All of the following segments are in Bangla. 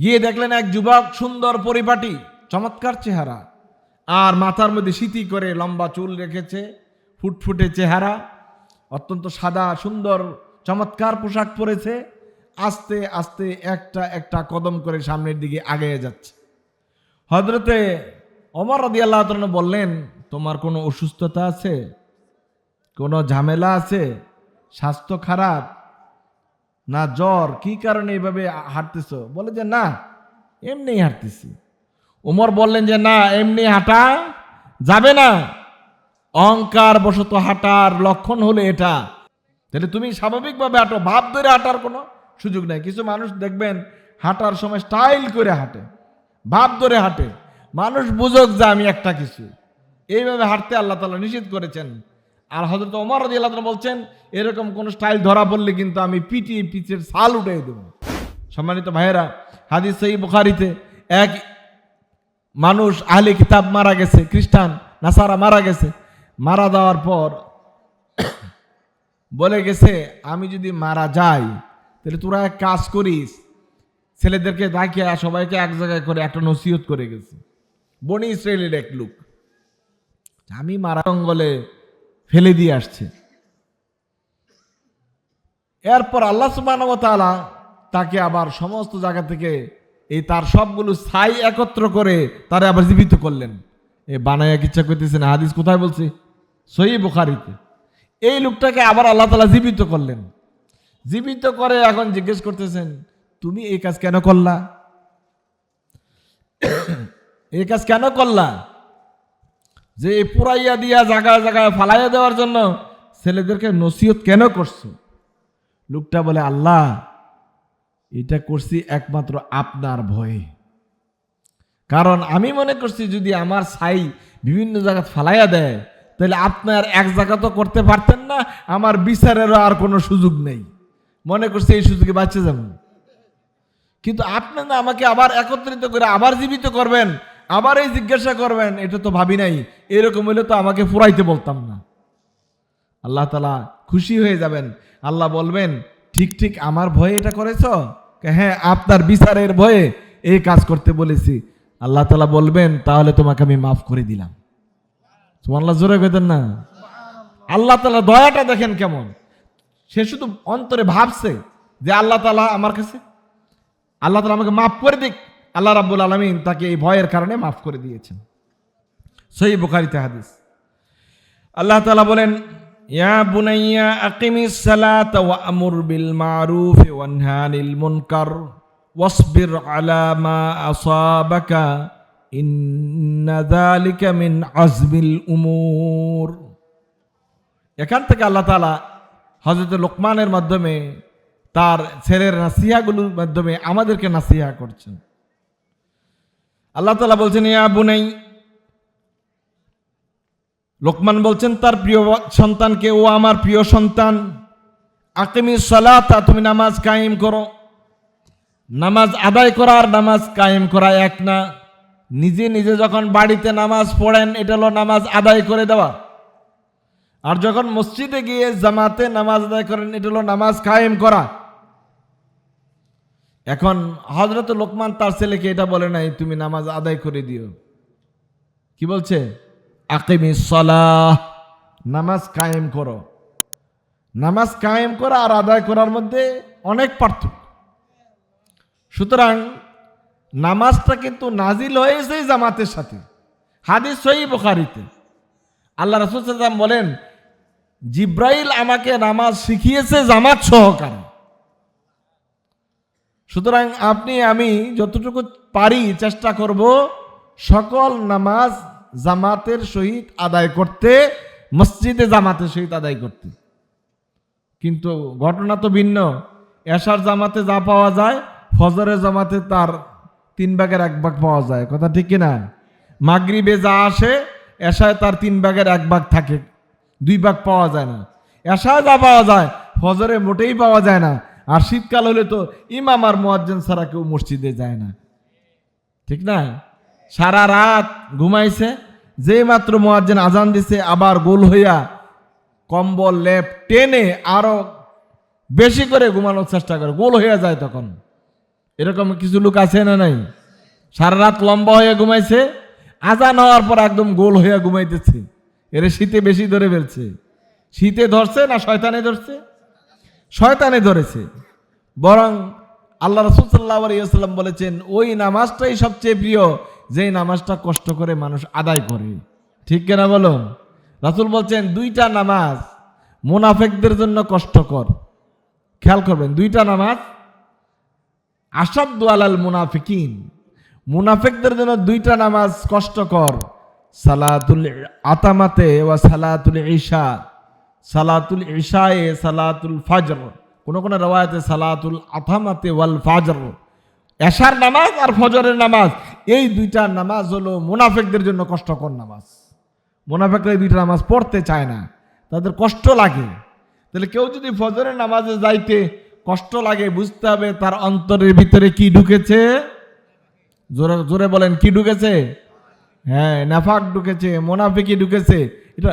গিয়ে দেখলেন এক যুবক সুন্দর পরিপাটি, চমৎকার চেহারা। আর মাথার মধ্যে স্মৃতি করে লম্বা চুল রেখেছে, ফুটফুটে চেহারা, অত্যন্ত সাদা, সুন্দর, চমৎকার পোশাক পরেছে। আস্তে আস্তে একটা একটা কদম করে সামনের দিকে আগিয়ে যাচ্ছে। হজরতে অমর রদি আল্লাহ বললেন, তোমার কোনো অসুস্থতা আছে? কোনো ঝামেলা আছে? স্বাস্থ্য খারাপ? না, জ্বর, কি কারণে এইভাবে হাঁটতেছ? বলে যে, না এমনি হাঁটতেছি। উমর বললেন যে, না, এমনি হাঁটা যাবে না। অহংকার বশত হাঁটার লক্ষণ হলে এটা। তাহলে তুমি স্বাভাবিকভাবে হাঁটো। ভাব ধরে হাঁটার কোনো সুযোগ নেই। কিছু মানুষ দেখবেন হাঁটার সময় স্টাইল করে হাঁটে। ভাব ধরে হাঁটে। মানুষ বুঝুক যে, আমি একটা কিছু। এইভাবে হাঁটতে আল্লাহ তালা নিষেধ করেছেন। আর হজরত ওমর রাজি আল্লাহ বলছেন, এরকম কোন স্টাইল ধরা পড়লে কিন্তু আমি পিটিয়ে পিচের সাল উঠে দেব। সম্মানিত ভাইয়েরা, হাদিস সহি বুখারিতে এক মানুষ আহলে কিতাব মারা গেছে, খ্রিস্টান, নাসারা মারা গেছে। মারা যাওয়ার পর বলে গেছে, আমি যদি মারা যাই, তাহলে তোরা এক কাজ করিস, ছেলেদেরকে ডাকিয়া সবাইকে এক জায়গায় করে একটা নসিহত করে গেছে। বনি ইসরায়েলের এক লোক, আমি মারা জঙ্গলে ফেলে দিয়ে আসছে। এরপর আল্লাহ সুবাহ তাকে আবার সমস্ত জায়গা থেকে এই তার সবগুলো ছাই একত্র করে তারা আবার জীবিত করলেন। এ বানায়া ইচ্ছা না, হাদিস কোথায় বলছি? সহি বুখারিতে। এই লোকটাকে আবার আল্লাহ তালা জীবিত করলেন। জীবিত করে এখন জিজ্ঞেস করতেছেন, তুমি এই কাজ কেন করলা? এই কাজ কেন করলা? যে এই পুরাইয়া দিয়া জায়গায় জায়গায় ফালাইয়া দেওয়ার জন্য ছেলেদেরকে নসিহত কেন করছ? লোকটা বলে, আল্লাহ, এটা করছি একমাত্র আপনার ভয়ে। কারণ আমি মনে করছি যদি আমার ছাই বিভিন্ন জায়গায় ফালাইয়া দেয়, তাহলে আপনার এক জায়গা তো করতে পারতেন না, আমার বিচারেরও আর কোনো সুযোগ নেই। মনে করছি এই সুযোগে বাঁচে যাবেন কিন্তু আপনি না আমাকে আবার একত্রিত করে আবার জীবিত করবেন আবার এই জিজ্ঞাসা করবেন, এটা তো ভাবি নাই, এরকম হলে তো আমাকে ফুরাইতে বলতাম না। আল্লাহ তালা খুশি হয়ে যাবেন। আল্লাহ বলবেন, ঠিক ঠিক, আমার ভয়ে এটা করেছ? হ্যাঁ আপনার বিচারের ভয়ে এই কাজ করতে বলেছি। আল্লাহ তালা বলবেন, তাহলে তোমাকে আমি মাফ করে দিলাম। আল্লাহ জোরে কেতেন না। আল্লাহ তালা দয়াটা দেখেন কেমন। সে শুধু অন্তরে ভাবছে যে আল্লাহ তালা আমার কাছে, আল্লাহ তালা আমাকে মাফ করে দিক। আল্লাহ রাব্বুল আলমিন তাকে এই ভয়ের কারণে মাফ করে দিয়েছেন। সহি বুখারিতে হাদিস। আল্লাহ তালা বলেন, ইয়া বুনাইয়া আকিমিস সালাত ওয়া আমুর বিল মারুফ ওয়া নাহা মুনকার ওয়াসবির আলা মা আসাবাকা ইন্না যালিকা মিন আজমিল উমুর। এখান থেকে আল্লাহ তাআলা হযরত লোকমানের মাধ্যমে তার ছেলের নাসিহাগুলোর মাধ্যমে আমাদেরকে নাসিহা করছেন। আল্লাহ তাআলা বলছেন, ইয়া বুনাই। লোকমান বলছেন, তার প্রিয় সন্তানকে, ও আমার প্রিয় সন্তান, আকিমি সালাতা, তুমি নামাজ কায়েম করো। নামাজ আদায় করা আর নামাজ কায়েম করা এক না। নিজে নিজে যখন বাড়িতে নামাজ পড়েন, এটা হলো নামাজ আদায় করে দেওয়া। আর যখন মসজিদে গিয়ে জামাতে নামাজ আদায় করেন, এটা হলো নামাজ কায়েম করা। এখন হজরত লোকমান তার ছেলেকে এটা বলে নাই, তুমি নামাজ আদায় করে দিও। কি বলছে? আকিমি সলাহ। নামাজ কায়েম করো। নামাজ কায়েম করা আর আদায় করার মধ্যে অনেক পার্থক্য। সুতরাং নামাজটা কিন্তু নাজিল হয়েছে জামাতের সাথে। হাদিস সহি বোখারিতে। আল্লাহ রসুল বলেন, জিব্রাইল আমাকে নামাজ শিখিয়েছে জামাত সহকারে। সুতরাং আপনি, আমি যতটুকু পারি চেষ্টা করব সকল নামাজ জামাতের সহিত আদায় করতে, মসজিদে জামাতের সহিত আদায় করতে। কিন্তু ঘটনা তো ভিন্ন। এশার জামাতে যা পাওয়া যায়, ফজরের জামাতে তার তিন ভাগের এক ভাগ পাওয়া যায়। কথা ঠিক কিনা? মাগরিবে যা আসে, এশায় তার তিন ভাগের এক ভাগ থাকে। দুই ভাগ পাওয়া যায় না। এশায় যা পাওয়া যায়, ফজরে মোটেই পাওয়া যায় না। আর শীতকাল হলে তো ইমাম আর মোয়াজ্জেন ছাড়া কেউ মসজিদে যায় না। ঠিক না? সারা রাত ঘুমাইছে যে মাত্র মোয়াজ্জেন আজান দিছে, আবার গোল হইয়া কম্বল, লেপ টেনে আরও বেশি করে ঘুমানোর চেষ্টা করে, গোল হইয়া যায় তখন। এরকম কিছু লোক আছে না নাই? সারা রাত লম্বা হয়ে ঘুমাইছে, আজান হওয়ার পর একদম গোল হয়ে ঘুমাইতেছে। এর শীতে বেশি ধরে ফেলছে। শীতে ধরছে না শয়তানে ধরছে? শয়তানে ধরেছে। বরং আল্লাহ রসুল আলিয়াল্লাম বলেছেন, ওই নামাজটাই সবচেয়ে প্রিয়, যেই নামাজটা কষ্ট করে মানুষ আদায় করে। ঠিক কেনা বলো রাসুল বলছেন, দুইটা নামাজ মোনাফেকদের জন্য কষ্টকর। খেয়াল করবেন, দুইটা নামাজ আসাদ আলাল মুনাফিকিন। মুনাফেকদের জন্য দুইটা নামাজ কষ্টকর, সালাতুল আতামাতে ওয়া সালাতুল ঈশা। সালাতুল ঈশায়ে সালাতুল ফাজর। কোন কোন রওয়ায়াতে সালাতুল আতামাতে ওয়াল ফাজর। এশার নামাজ আর ফজরের নামাজ, এই দুইটা নামাজ হলো মুনাফিকদের জন্য কষ্টকর নামাজ। মুনাফিকরা এই দুইটা নামাজ পড়তে চায় না, তাদের কষ্ট লাগে। তাহলে কেউ যদি ফজরের নামাজে যাইতে কষ্ট লাগে, বুঝতে হবে তার অন্তরের ভিতরে কি ঢুকেছে? জোরে জোরে বলেন, কি ঢুকেছে? হ্যাঁ নাফাক ঢুকেছে মোনাফিকি ঢুকেছে। এটা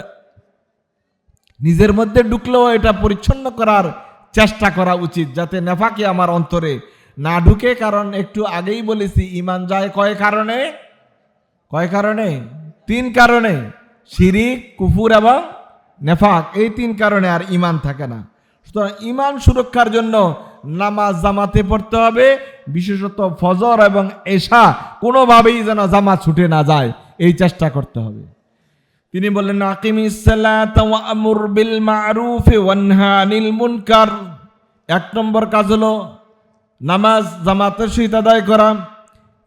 নিজের মধ্যে ঢুকলেও এটা পরিচ্ছন্ন করার চেষ্টা করা উচিত, যাতে নেফাকে আমার অন্তরে না ঢুকে। কারণ একটু আগেই বলেছি ইমান যায় কয় কারণে? কয় কারণে? তিন কারণে, শিরিক, কুফুর এবং নেফাক। এই তিন কারণে আর ইমান থাকে না। সুতরাং ইমান সুরক্ষার জন্য নামাজ জামাতে পড়তে হবে, বিশেষত ফজর এবং এশা কোনোভাবেই যেন জামা ছুটে না যায়, এই চেষ্টা করতে হবে। তিনি বললেন, আকিমিস সালাতা ওয়া বিল মারুফ ওয়ানহা আনিল মুনকার। এক নম্বর কাজ হলো নামাজ জামাতের সহিত আদায় করা।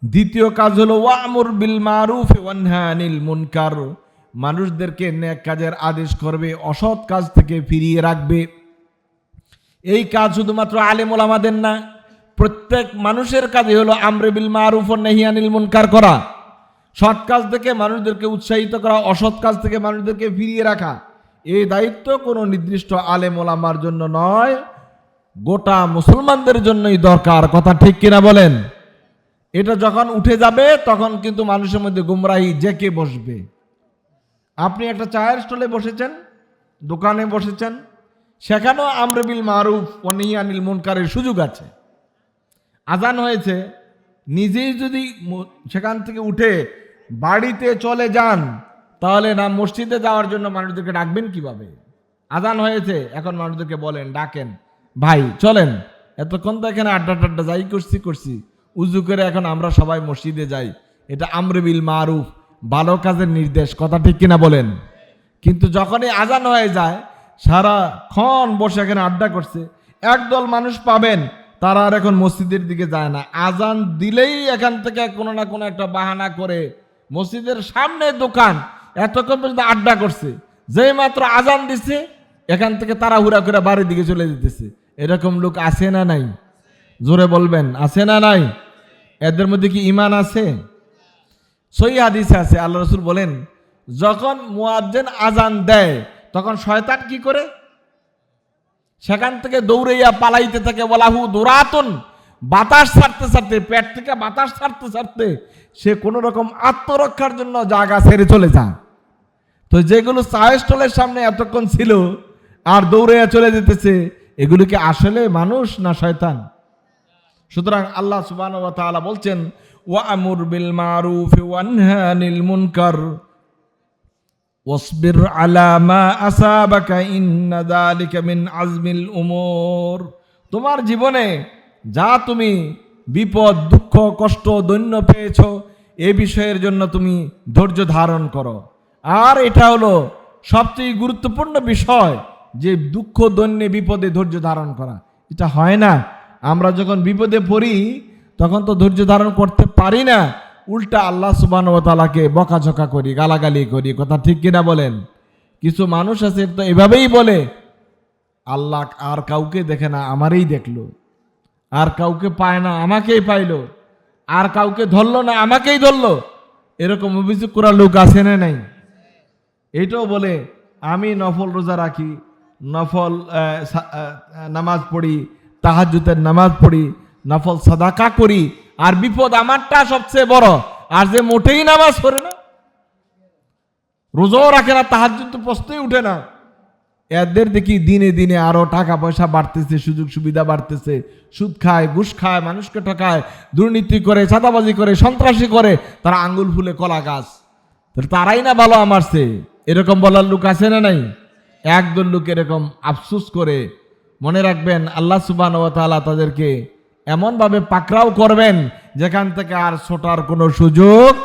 দ্বিতীয় কাজ হলো ওয়ামুর বিল মারুফ ওয়ানহা আনিল মুনকার। মানুষদেরকে নেক কাজের আদেশ করবে, অসৎ কাজ থেকে ফিরিয়ে রাখবে। এই কাজ শুধুমাত্র আলেম ওলামাদের না, প্রত্যেক মানুষের কাজে হলো আমরে বিল মারুফ ও নেহিয়ানিল মুনকার করা। সৎ কাজ থেকে মানুষদেরকে উৎসাহিত করা, অসৎ কাজ থেকে মানুষদেরকে ফিরিয়ে রাখা এই দায়িত্ব কোনো নির্দিষ্ট আলেম ওলামার জন্য নয়। গোটা মুসলমানদের জন্যই দরকার, কথা ঠিক কিনা বলেন? এটা যখন উঠে যাবে, তখন কিন্তু মানুষের মধ্যে গুমরাহি জেকে বসবে। আপনি একটা চায়ের স্টলে বসেছেন, দোকানে বসেছেন, সেখানেও আমরবিল মারুফ অনিয়ানিল মুনকারের সুযোগ আছে। আজান হয়েছে, নিজেই যদি সেখান থেকে উঠে বাড়িতে চলে যান। তাহলে না, মসজিদে যাওয়ার জন্য মানুষদেরকে ডাকবেন কীভাবে? আজান হয়েছে, এখন মানুষদেরকে বলেন, ডাকেন। ভাই, চলেন। এতক্ষণ তো এখানে আড্ডা টাড্ডা যাই, করছি করছি। উজু করে এখন আমরা সবাই মসজিদে যাই। এটা আমরবিল মারুফ, ভালো কাজের নির্দেশ, কথা ঠিক কিনা বলেন? কিন্তু যখনই আজান হয়ে যায় সারাক্ষণ বসে এখানে আড্ডা করছে। একদল মানুষ পাবেন, তারা আর এখন মসজিদের দিকে যায় না। আজান দিলেই এখান থেকে কোনো না কোনো একটা বাহানা করে মসজিদের সামনে দোকান এতক্ষণ পর্যন্ত আড্ডা করছে। যেই মাত্র আজান দিছে, এখান থেকে তারা হুরা করে বাড়ির দিকে চলে যেতেছে। এরকম লোক আছে না নাই? জোরে বলবেন, আছে না নাই? এদের মধ্যে কি ইমান আছে? সই হাদিসে আছে, আল্লাহ রসুল বলেন, যখন মুয়াজ্জেন আজান দেয়, তখন শয়তান কি করে? সেখান থেকে দৌড়াইয়া পালাইতে থাকে বলাহু দৌড়াতন বাতাস ছাড়তে ছাড়তে, পেট থেকে বাতাস ছাড়তে ছাড়তে সে কোনো রকম আত্মরক্ষার জন্য জায়গা ছেড়ে চলে যায়। তো যেগুলো চায়ের স্টলের সামনে এতক্ষণ ছিল আর দৌড়াইয়া চলে যেতেছে, এগুলো কি আসলে মানুষ না শয়তান? সুতরাং আল্লাহ ওয়া বলছেন ওয়া আমুর বিল মারুফ আনিল মুনকার, ওয়াসবির আলা আসাবাকা ইন্না যালিকা আজমিল উমুর। তোমার জীবনে যা তুমি বিপদ, দুঃখ, কষ্ট, দৈন্য পেয়েছ, এ বিষয়ের জন্য তুমি ধৈর্য ধারণ করো। আর এটা হলো সবচেয়ে গুরুত্বপূর্ণ বিষয় যে দুঃখ, দৈন্যে বিপদে ধৈর্য ধারণ করা। এটা হয় না। আমরা যখন বিপদে পড়ি, তখন তো ধৈর্য ধারণ করতে পারি না। উল্টা আল্লাহ সুবান ও তালাকে বকাঝকা করি, গালাগালি করি, কথা ঠিক কিনা বলেন? কিছু মানুষ আছে, তো এভাবেই বলে, আল্লাহ আর কাউকে দেখে না, আমারই দেখল। আর কাউকে পায় না, আমাকেই পাইলো। আর কাউকে ধরলো না, আমাকেই ধরলো। এরকম অভিযোগ করা লোক আছে না নাই? এইটাও বলে, আমি নফল রোজা রাখি, নফল নামাজ পড়ি তাহাজুতের নামাজ পড়ি, নফল সাদাকা করি, আর বিপদ আমারটা সবচেয়ে বড়। আর যে মোটেই নামাজ পড়ে না, রোজাও রাখে না তাহাজুদ তো প্রশ্নই উঠে না। এদের দেখি দিনে দিনে আরও টাকা পয়সা বাড়তেছে সুযোগ সুবিধা বাড়তেছে। সুদ খায়, ঘুষ খায়, মানুষকে ঠকায়, দুর্নীতি করে, চাঁদাবাজি করে, সন্ত্রাসী করে, তারা আঙ্গুল ফুলে কলা গাছ। তারাই না ভালো আমারছে। এরকম বলার লোক আছে না নাই? একদল লোক এরকম আফসুস করে। মনে রাখবেন, আল্লাহ সুবান ও তাআলা তাদেরকে এমনভাবে পাকড়াও করবেন, যেখান থেকে আর ছোটার কোনো সুযোগ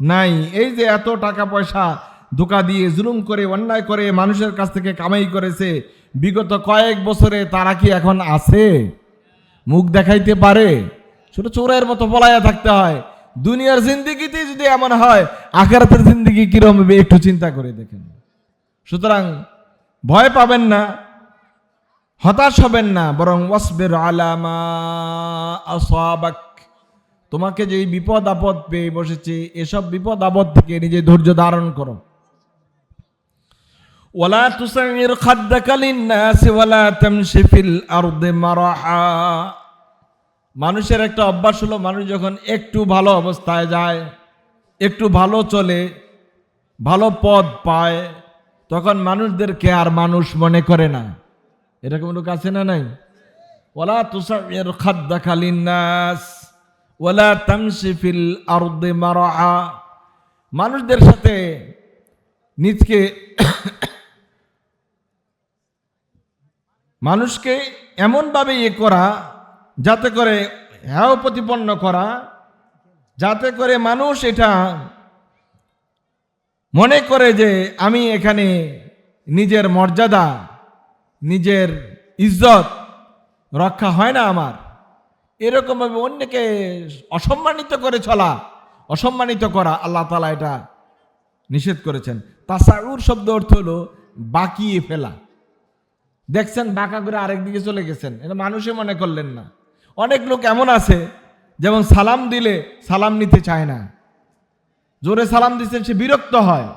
নাই। এই যে এত টাকা পয়সা ধোকা দিয়ে জুলুম করে, অন্যায় করে, মানুষের কাছ থেকে কামাই করেছে। বিগত কয়েক বছরে তারা কি এখন আছে? মুখ দেখাইতে পারে? ছোট চোরের মতো পলাইয়া থাকতে হয়। দুনিয়ার জিন্দিগিতে যদি এমন হয়, আখেরাতের জিন্দিগি কিরম হবে একটু চিন্তা করে দেখেন। সুতরাং ভয় পাবেন না, হতাশ হবেন না, বরং ওয়াসবির আলামা তোমাকে যে বিপদ আপদ পেয়ে বসেছে, এসব বিপদ আপদ থেকে নিজে ধৈর্য ধারণ করো। ওয়ালা তুসাইর খাদ্দাকা লিন্নাস ওয়ালা তামশি ফিল আরদি মারাহা। মানুষের একটা অভ্যাস হলো, মানুষ যখন একটু ভালো অবস্থায় যায়, একটু ভালো চলে, ভালো পদ পায়, তখন মানুষদেরকে আর মানুষ মনে করে না। এরকম লোক আছে না নাই? ওলা তুসাইর খাদ্দাকা লিন্নাস ওয়ালা তামশি ফিল আরদি মারাহা। মানুষদের সাথে নিজকে মানুষকে এমনভাবে ইয়ে করা, যাতে করে হ্যাও প্রতিপন্ন করা, যাতে করে মানুষ এটা মনে করে যে আমি এখানে নিজের মর্যাদা, নিজের ইজ্জত রক্ষা হয় না আমার। এরকমভাবে অন্যকে অসম্মানিত করে চলা, অসম্মানিত করা আল্লাহ তালা এটা নিষেধ করেছেন। তাসাউর শব্দ অর্থ হলো বাকিয়ে ফেলা। দেখছেন বাঁকা করে আরেক দিকে চলে গেছেন। এটা মানুষে মনে করলেন না। অনেক লোক এমন আছে, যেমন সালাম দিলে সালাম নিতে চায় না। জোরে সালাম দিচ্ছেন, সে বিরক্ত হয়।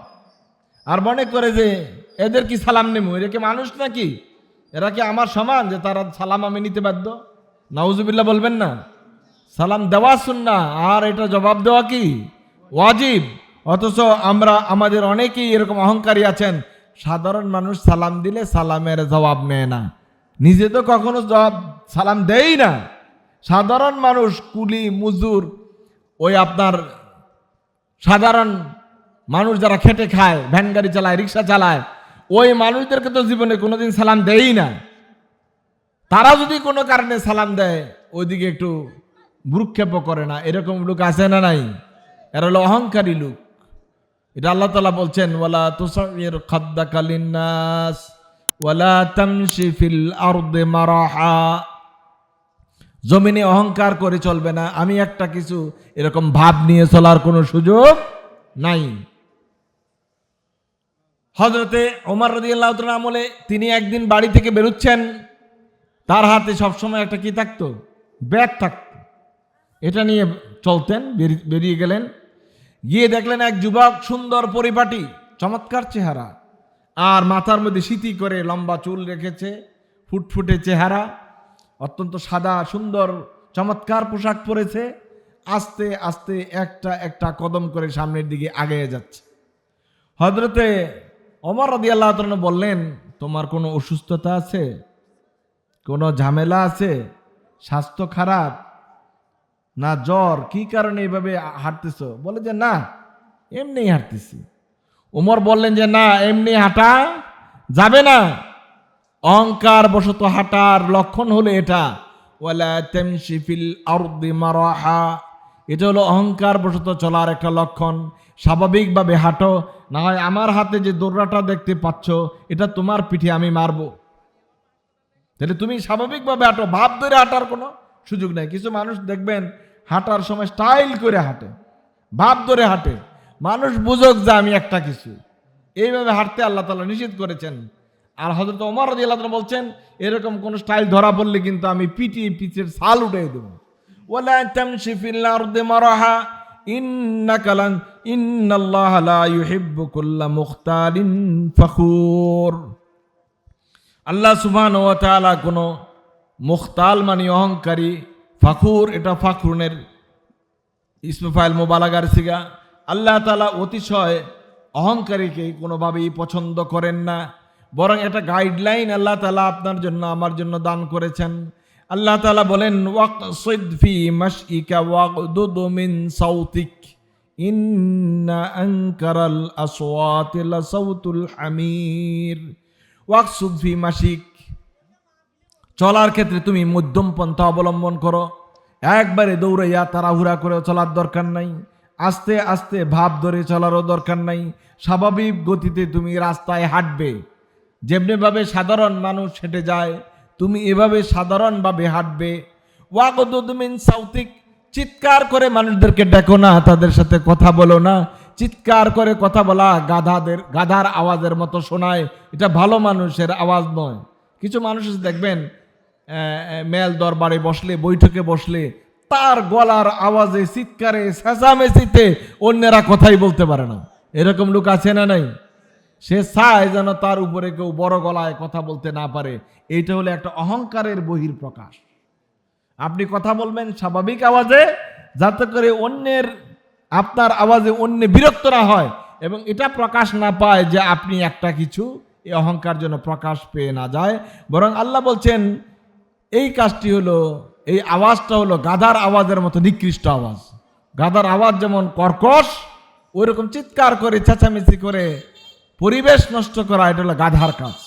আর মনে করে যে, এদের কি সালাম নেব? এরা কি মানুষ নাকি? এরা কি আমার সমান যে তারা সালাম আমি নিতে বাধ্য? নাউজুবিল্লাহ বলবেন না। সালাম দেওয়া শুননা আর এটা জবাব দেওয়া কি? ওয়াজিব। অথচ আমরা, আমাদের অনেকেই এরকম অহংকারী আছেন। সাধারণ মানুষ সালাম দিলে সালামের জবাব নেয় না। নিজে তো কখনো জবাব সালাম দেই না। সাধারণ মানুষ, কুলি, মুজুর, ওই আপনার সাধারণ মানুষ যারা খেটে খায়, ভ্যান গাড়ি চালায়, রিক্সা চালায়, ওই মানুষদেরকে তো জীবনে কোনোদিন সালাম দেয়ই না। তারা যদি কোনো কারণে সালাম দেয়, ওইদিকে একটু ভ্রুক্ষেপও করে না। এরকম লোক আছে না নাই? এরা হলো অহংকারী লোক। এটা আল্লাহ তালা বলছেন, ওয়ালা তুসাইর খাদ্দাকালিন নাস ওয়ালা তামশি ফিল আরদে মারাহা। জমিনে অহংকার করে চলবে না। আমি একটা কিছু এরকম ভাব নিয়ে চলার কোনো সুযোগ নাই। হজরতে ওমর রদি আল্লাহ আমলে তিনি একদিন বাড়ি থেকে বেরোচ্ছেন, তার হাতে সবসময় একটা কি থাকতো? ব্যাগ থাকতো। এটা নিয়ে চলতেন বেরিয়ে গেলেন। গিয়ে দেখলেন এক যুবক সুন্দর পরিপাটি, চমৎকার চেহারা। আর মাথার মধ্যে স্মৃতি করে লম্বা চুল রেখেছে, ফুটফুটে চেহারা, অত্যন্ত সাদা, সুন্দর, চমৎকার পোশাক পরেছে। আস্তে আস্তে একটা একটা কদম করে সামনের দিকে আগিয়ে যাচ্ছে। হজরতে অমর রদি আল্লাহ বললেন, তোমার কোনো অসুস্থতা আছে? কোনো ঝামেলা আছে? স্বাস্থ্য খারাপ? না, জ্বর, কি কারণে এইভাবে হাঁটতেছ? বলে যে, না এমনি হাঁটতেছি। উমর বললেন যে, না, এমনি হাঁটা যাবে না। অহংকার বশত হাঁটার লক্ষণ হলো এটা। ওয়ালা তেমশি ফিল আরদি মারাহা। এটা হলো অহংকার বশত চলার একটা লক্ষণ। স্বাভাবিকভাবে হাঁটো, না হয় আমার হাতে যে দৌড়াটা দেখতে পাচ্ছ, এটা তোমার পিঠে আমি মারবো। তাহলে তুমি স্বাভাবিকভাবে হাঁটো, ভাব ধরে হাঁটার কোনো সুযোগ নেই। কিছু মানুষ দেখবেন হাঁটার সময় স্টাইল করে হাঁটে, ভাব ধরে হাঁটে। মানুষ বুঝুক যে আমি একটা কিছু। এইভাবে হাঁটতে আল্লাহ তালা নিষেধ করেছেন। আর হজরত ওমর রাজি আল্লাহ বলছেন, এরকম কোন স্টাইল ধরা পড়লে কিন্তু আমি পিটি পিচের সাল উঠে দেবো। লান, ইন্নাল্লাহা ফখুর। আল্লাহ সুবহান ওয়া কোনো মুখতাল মানে অহংকারী ফাখুর, এটা ফাখরুনের ইসমে ফাইল মোবালাগার সিগা। আল্লাহ তালা অতিশয় অহংকারীকে কোনোভাবেই পছন্দ করেন না। বরং এটা গাইডলাইন আল্লাহ তালা আপনার জন্য, আমার জন্য দান করেছেন। আল্লাহ তালা বলেন ওয়াক ওয়াকসিদ ফি মাশইকা ওয়াগদুদ মিন সাউতিক। ইন্না আনকারাল আসওয়াতি লাসাউতুল হামির। ওয়াকসুদ ফি মাশিক চলার ক্ষেত্রে তুমি মধ্যম পন্থা অবলম্বন করো। একবারে দৌড়াইয়া তাড়াহুড়া করে চলার দরকার নাই। আস্তে আস্তে ভাব ধরে চলারও দরকার নাই। স্বাভাবিক গতিতে তুমি রাস্তায় হাঁটবে। যেমনিভাবে সাধারণ মানুষ হেঁটে যায়, তুমি এভাবে সাধারণভাবে হাঁটবে। ওয়াগদুদমিন সাউথিক চিৎকার করে মানুষদেরকে ডেকো না, তাদের সাথে কথা বলো না। চিৎকার করে কথা বলা গাধাদের, গাধার আওয়াজের মতো শোনায়। এটা ভালো মানুষের আওয়াজ নয়। কিছু মানুষ দেখবেন মেল দরবারে বসলে, বৈঠকে বসলে, তার গলার আওয়াজে, চিৎকারে চেঁচামেচিতে অন্যেরা কথাই বলতে পারে না। এরকম লোক আছে না নাই? সে চায় যেন তার উপরে কেউ বড় গলায় কথা বলতে না পারে। এইটা হলো একটা অহংকারের বহির প্রকাশ আপনি কথা বলবেন স্বাভাবিক আওয়াজে, যাতে করে অন্যের, আপনার আওয়াজে অন্য বিরক্ত না হয় এবং এটা প্রকাশ না পায় যে আপনি একটা কিছু, এই অহংকার জন্য প্রকাশ পেয়ে না যায়। বরং আল্লাহ বলছেন এই কাজটি হলো, এই আওয়াজটা হলো গাধার আওয়াজের মতো নিকৃষ্ট আওয়াজ। গাধার আওয়াজ যেমন কর্কশ, ওইরকম চিৎকার করে, চেঁচামেচি করে পরিবেশ নষ্ট করা, এটা হলো গাধার কাজ।